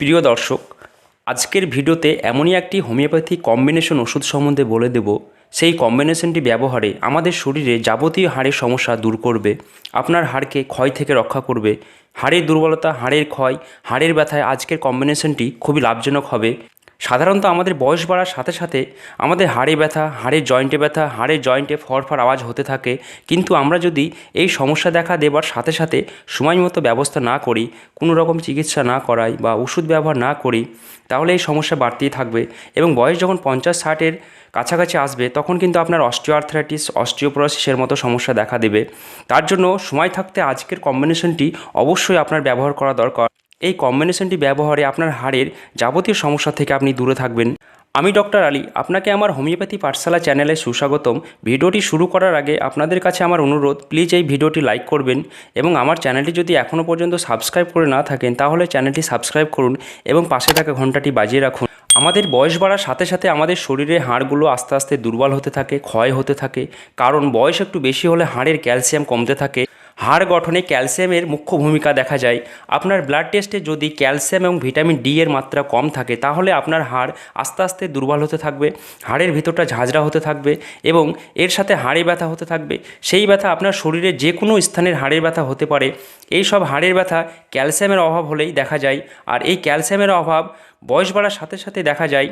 প্রিয় দর্শক, আজকের ভিডিওতে এমনই একটি হোমিওপ্যাথি কম্বিনেশন ওষুধ সম্বন্ধে বলে দেব। সেই কম্বিনেশনটি ব্যবহারে আমাদের শরীরে যাবতীয় হাড়ের সমস্যা দূর করবে, আপনার হাড়কে ক্ষয় থেকে রক্ষা করবে। হাড়ের দুর্বলতা, হাড়ের ক্ষয়, হাড়ের ব্যথায় আজকের কম্বিনেশনটি খুবই লাভজনক হবে। সাধারণত আমাদের বয়স বাড়ার সাথে সাথে আমাদের হাড়ে ব্যথা হাড়ের জয়েন্টে ব্যথা হাড়ের জয়েন্টে ফরফর আওয়াজ হতে থাকে। কিন্তু আমরা যদি এই সমস্যা দেখা দেবার সাথে সাথে সময় মতো ব্যবস্থা না করি, কোনো রকম চিকিৎসা না করাই বা ওষুধ ব্যবহার না করি, তাহলে এই সমস্যা বাড়তেই থাকবে। এবং বয়স যখন পঞ্চাশ, ষাটের কাছাকাছি আসবে, তখন কিন্তু আপনার অস্টিওআর্থ্রাইটিস, অস্টিওপোরোসিসের মতো সমস্যা দেখা দেবে। তার জন্য সময় থাকতে আজকের কম্বিনেশনটি অবশ্যই আপনার ব্যবহার করা দরকার। এই কম্বিনেশনটি ব্যবহারে আপনার হাড়ের যাবতীয় সমস্যা থেকে আপনি দূরে থাকবেন। আমি ডক্টর আলী, আপনাকে আমার হোমিওপ্যাথি পাঠশালা চ্যানেলে সুস্বাগতম। ভিডিওটি শুরু করার আগে আপনাদের কাছে আমার অনুরোধ প্লিজ এই ভিডিওটি লাইক করবেন এবং আমার চ্যানেলটি যদি এখনও পর্যন্ত সাবস্ক্রাইব করে না থাকেন, তাহলে চ্যানেলটি সাবস্ক্রাইব করুন এবং পাশে থাকা ঘন্টাটি বাজিয়ে রাখুন। আমাদের বয়স বাড়ার সাথে সাথে আমাদের শরীরের হাড়গুলো আস্তে আস্তে দুর্বল হতে থাকে, ক্ষয় হতে থাকে, কারণ বয়স একটু বেশি হলে হাড়ের ক্যালসিয়াম কমতে থাকে। হাড় গঠনে ক্যালসিয়ামের মুখ্য ভূমিকা দেখা যায়। আপনার ব্লাড টেস্টে যদি ক্যালসিয়াম এবং ভিটামিন ডি এর মাত্রা কম থাকে, তাহলে আপনার হাড় আস্তে আস্তে দুর্বল হতে থাকবে, হাড়ের ভিতরটা ঝাঁঝরা হতে থাকবে এবং এর সাথে হাড়ে ব্যথা হতে থাকবে। সেই ব্যথা আপনার শরীরে যে কোনো স্থানের হাড়ের ব্যথা হতে পারে। এই সব হাড়ের ব্যথা ক্যালসিয়ামের অভাব হলেই দেখা যায় আর এই ক্যালসিয়ামের অভাব বয়স বাড়ার সাথে সাথে দেখা যায়।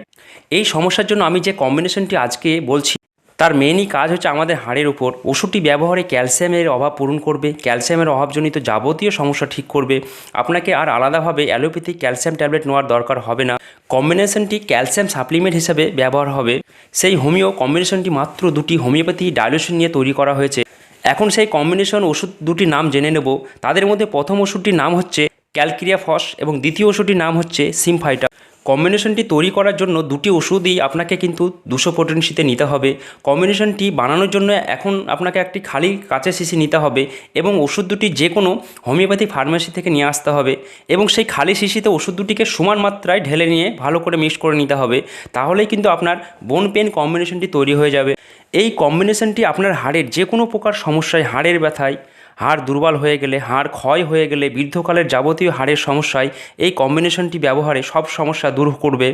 এই সমস্যার জন্য আমি যে কম্বিনেশনটি আজকে বলছি তার মেনই কাজ হচ্ছে আমাদের হাড়ের উপর। ওষুধটি ব্যবহারে ক্যালসিয়ামের অভাব পূরণ করবে, ক্যালসিয়ামের অভাবজনিত যাবতীয় সমস্যা ঠিক করবে। আপনাকে আর আলাদাভাবে অ্যালোপ্যাথিক ক্যালসিয়াম ট্যাবলেট নেওয়ার দরকার হবে না। কম্বিনেশনটি ক্যালসিয়াম সাপ্লিমেন্ট হিসেবে ব্যবহার হবে। সেই হোমিও কম্বিনেশনটি মাত্র দুটি হোমিওপ্যাথি ডাইলুশন নিয়ে তৈরি করা হয়েছে। এখন সেই কম্বিনেশন ওষুধ দুটির নাম জেনে নেব। তাদের মধ্যে প্রথম ওষুধটির নাম হচ্ছে ক্যালক্রিয়া ফস এবং দ্বিতীয় ওষুধটির নাম হচ্ছে সিমফাইটা কম্বিনেশনটি তৈরি করার জন্য দুটি ওষুধই আপনাকে কিন্তু দুশো পোটেন্সিতে নিতে হবে। কম্বিনেশনটি বানানোর জন্য এখন আপনাকে একটি খালি কাঁচের শিশি নিতে হবে এবং ওষুধ দুটি যে কোনো হোমিওপ্যাথি ফার্মেসি থেকে নিয়ে আসতে হবে এবং সেই খালি শিশিতে ওষুধ দুটিকে সমান মাত্রায় ঢেলে নিয়ে ভালো করে মিক্স করে নিতে হবে। তাহলেই কিন্তু আপনার বোন পেন কম্বিনেশনটি তৈরি হয়ে যাবে। এই কম্বিনেশনটি আপনার হাড়ের যে কোনো প্রকার সমস্যায়, হাড়ের ব্যথায় হাড় দুর্বল হয়ে গেলে, হাড় ক্ষয় হয়ে গেলে, বৃদ্ধকালের যাবতীয় হাড়ের সমস্যায় এই কম্বিনেশনটি ব্যবহারে সব সমস্যা দূর করবে।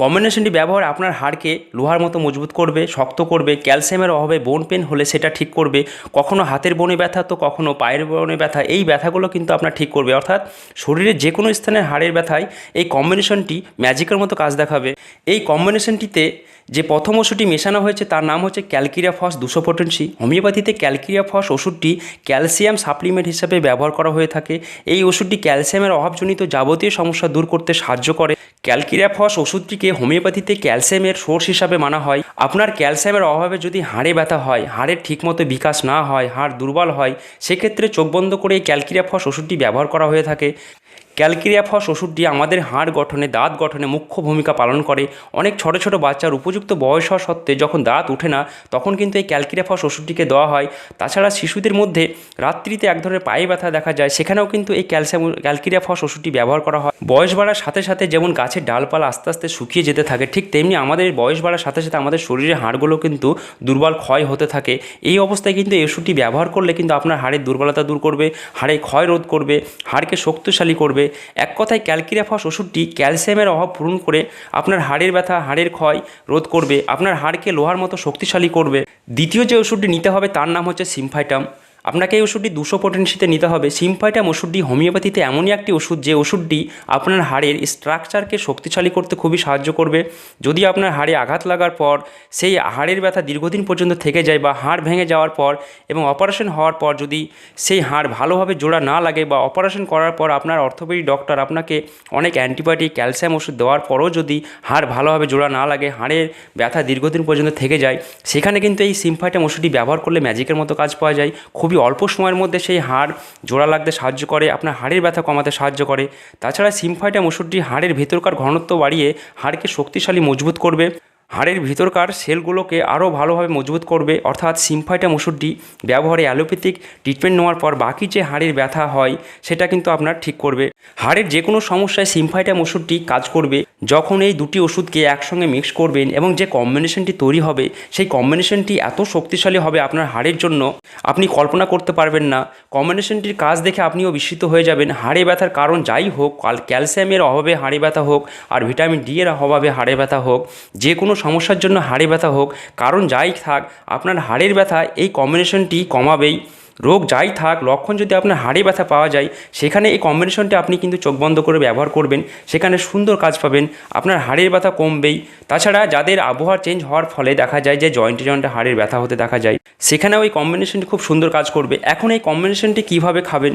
কম্বিনেশনটি ব্যবহার আপনার হাড়কে লোহার মতো মজবুত করবে, শক্ত করবে ক্যালসিয়ামের অভাবে বোন পেন হলে সেটা ঠিক করবে, কখনো হাতের বনে ব্যথা তো কখনো পায়ের বনে ব্যথা, এই ব্যথাগুলো কিন্তু আপনার ঠিক করবে। অর্থাৎ শরীরের যে কোনো স্থানের হাড়ের ব্যথায় এই কম্বিনেশনটি ম্যাজিকের মতো কাজ দেখাবে। এই কম্বিনেশনটিতে যে প্রথম ওষুধটি মেশানো হয়েছে তার নাম হচ্ছে ক্যালকিরিয়া ফস দুশো পোটেন্সি হোমিওপ্যাথিতে ক্যালকিরিয়া ফস ওষুধটি ক্যালসিয়াম সাপ্লিমেন্ট হিসাবে ব্যবহার করা হয়ে থাকে। এই ওষুধটি ক্যালসিয়ামের অভাবজনিত যাবতীয় সমস্যা দূর করতে সাহায্য করে। ক্যালকিরিয়া ফস ওষুধটিকে হোমিওপ্যাথিতে ক্যালসিয়ামের সোর্স হিসাবে মানা হয়। আপনার ক্যালসিয়ামের অভাবে যদি হাড়ে ব্যথা হয়, হাড়ের ঠিকমতো বিকাশ না হয়, হাড় দুর্বল হয়, সেক্ষেত্রে চোখ বন্ধ করে ক্যালকিরিয়া ফস ওষুধটি ব্যবহার করা হয়ে থাকে। ক্যালকিরিয়া ফস ওষুধটি আমাদের হাড় গঠনে, দাঁত গঠনে মুখ্য ভূমিকা পালন করে। অনেক ছোট ছোট বাচ্চার উপযুক্ত বয়স হওয়া সত্ত্বে যখন দাঁত ওঠে না, তখন কিন্তু এই ক্যালকিরিয়া ফস ওষুধটিকে দেওয়া হয়। তাছাড়া শিশুদের মধ্যে রাত্রিতে এক ধরনের পায়ে ব্যথা দেখা যায়, সেখানেও কিন্তু এই ক্যালসিয়াম, ক্যালকিরিয়া ফস ওষুধটি ব্যবহার করা হয়। বয়স বাড়ার সাথে সাথে যেমন গাছের ডালপালা আস্তে আস্তে শুকিয়ে যেতে থাকে, ঠিক তেমনি আমাদের বয়স বাড়ার সাথে সাথে আমাদের শরীরের হাড়গুলো কিন্তু দুর্বল ক্ষয় হতে থাকে। এই অবস্থায় কিন্তু এই ওষুধটি ব্যবহার করলে কিন্তু আপনার হাড়ের দুর্বলতা দূর করবে, হাড়ে ক্ষয় রোধ করবে, হাড়কে শক্তিশালী করবে এক কথায় ক্যালকিরাফস ওষুধটি ক্যালসিয়ামের অভাব পূরণ করে আপনার হাড়ের ব্যথা, হাড়ের ক্ষয় রোধ করবে, আপনার হাড়কে লোহার মতো শক্তিশালী করবে। দ্বিতীয় যে ওষুধটি নিতে হবে তার নাম হচ্ছে সিমফাইটাম। আপনাকে এই ওষুধটি দুশো পোটেন্সিতে নিতে হবে। সিমফাইটাম ওষুধটি হোমিওপ্যাথিতে এমনই একটি ওষুধ যে ওষুধটি আপনার হাড়ের স্ট্রাকচারকে শক্তিশালী করতে খুবই সাহায্য করবে। যদি আপনার হাড়ে আঘাত লাগার পর সেই হাড়ের ব্যথা দীর্ঘদিন পর্যন্ত থেকে যায় বা হাড় ভেঙে যাওয়ার পর এবং অপারেশন হওয়ার পর যদি সেই হাড় ভালোভাবে জোড়া না লাগে বা অপারেশন করার পর আপনার অর্থোপেডিক ডক্টর আপনাকে অনেক অ্যান্টিবায়োটিক ক্যালসিয়াম ওষুধ দেওয়ার পরও যদি হাড় ভালোভাবে জোড়া না লাগে, হাড়ের ব্যথা দীর্ঘদিন পর্যন্ত থেকে যায়, সেখানে কিন্তু এই সিমফাইটাম ওষুধটি ব্যবহার করলে ম্যাজিকের মতো কাজ পাওয়া যায়। খুবই অল্প সময়ের মধ্যে সেই হাড় জোড়া লাগতে সাহায্য করে, আপনার হাড়ের ব্যথা কমাতে সাহায্য করে। তাছাড়া সিমফাইটা ওষুধটি হাড়ের ভেতরকার ঘনত্ব বাড়িয়ে হাড়কে শক্তিশালী, মজবুত করবে। হাড়ের ভিতরকার সেলগুলোকে আরও ভালোভাবে মজবুত করবে। অর্থাৎ সিমফাইটাম ওষুধটি ব্যবহারে অ্যালোপ্যাথিক ট্রিটমেন্ট নেওয়ার পর বাকি যে হাড়ের ব্যথা হয়, সেটা কিন্তু আপনার ঠিক করবে। হাড়ের যে কোনো সমস্যায় সিমফাইটাম ওষুধটি কাজ করবে। যখন এই দুটি ওষুধকে একসঙ্গে মিক্স করবেন এবং যে কম্বিনেশনটি তৈরি হবে, সেই কম্বিনেশনটি এত শক্তিশালী হবে আপনার হাড়ের জন্য, আপনি কল্পনা করতে পারবেন না। কম্বিনেশনটির কাজ দেখে আপনিও বিস্মিত হয়ে যাবেন। হাড়ে ব্যথার কারণ যাই হোক, ক্যালসিয়ামের অভাবে হাড়ে ব্যথা হোক আর ভিটামিন ডি এর অভাবে হাড়ে ব্যথা হোক যে কোনো সমস্যার জন্য হাড়ে ব্যথা হোক কারণ যাই থাক আপনার হাড়ের ব্যথা এই কম্বিনেশনটি কমাবেই। রোগ যাই থাক, লক্ষণ যদি আপনার হাড়ে ব্যথা পাওয়া যায়, সেখানে এই কম্বিনেশনটা আপনি কিন্তু চোখ বন্ধ করে ব্যবহার করবেন, সেখানে সুন্দর কাজ পাবেন, আপনার হাড়ের ব্যথা কমবেই। তাছাড়া যাদের আবহাওয়া চেঞ্জ হওয়ার ফলে দেখা যায় যে জয়েন্টে জয়েন্টে হাড়ের ব্যথা হতে দেখা যায় সেখানে ওই কম্বিনেশনটি খুব সুন্দর কাজ করবে। এখন এই কম্বিনেশনটি কীভাবে খাবেন?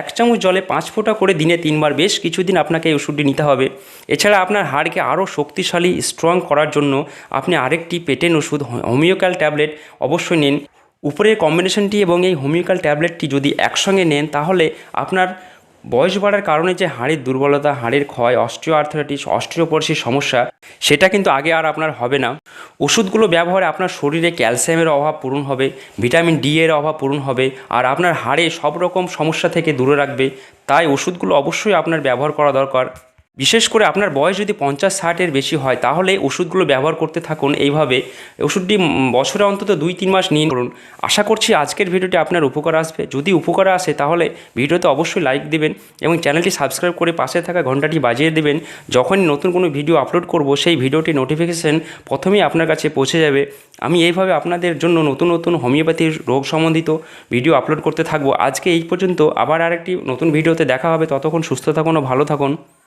এক চামচ জলে পাঁচ ফোঁটা করে দিনে তিনবার বেশ কিছুদিন আপনাকে এই ওষুধটি নিতে হবে। এছাড়া আপনার হাড়কে আরও শক্তিশালী স্ট্রং করার জন্য আপনি আরেকটি পেটেন ওষুধ হোমিওক্যাল ট্যাবলেট অবশ্যই নিন। উপরের কম্বিনেশনটি এবং এই হোমিওক্যাল ট্যাবলেটটি যদি একসঙ্গে নেন, তাহলে আপনার বয়স বাড়ার কারণে যে হাড়ের দুর্বলতা, হাড়ের ক্ষয় অস্ট্রিও আর্থারাইটিস অস্ট্রিওপরসির সমস্যা, সেটা কিন্তু আগে আর আপনার হবে না। ওষুধগুলো ব্যবহারে আপনার শরীরে ক্যালসিয়ামের অভাব পূরণ হবে, ভিটামিন ডি এর অভাব পূরণ হবে, আর আপনার হাড়ে সব রকম সমস্যা থেকে দূরে রাখবে। তাই ওষুধগুলো অবশ্যই আপনার ব্যবহার করা দরকার। বিশেষ করে আপনার বয়স যদি পঞ্চাশ ষাটের বেশি হয়, তাহলে ওষুধগুলো ব্যবহার করতে থাকুন। এইভাবে ওষুধটি বছরে অন্তত দুই তিন মাস নিন করুন। আশা করছি আজকের ভিডিওটি আপনার উপকার আসবে। যদি উপকার আসে, তাহলে ভিডিওতে অবশ্যই লাইক দেবেন এবং চ্যানেলটি সাবস্ক্রাইব করে পাশে থাকা ঘন্টাটি বাজিয়ে দেবেন। যখনই নতুন কোনো ভিডিও আপলোড করব, সেই ভিডিওটি নোটিফিকেশন প্রথমেই আপনার কাছে পৌঁছে যাবে। আমি এইভাবে আপনাদের জন্য নতুন নতুন হোমিওপ্যাথির রোগ সম্বন্ধিত ভিডিও আপলোড করতে থাকব। আজকে এই পর্যন্ত। আবার আরেকটি নতুন ভিডিওতে দেখা হবে। ততক্ষণ সুস্থ থাকুন ও ভালো থাকুন।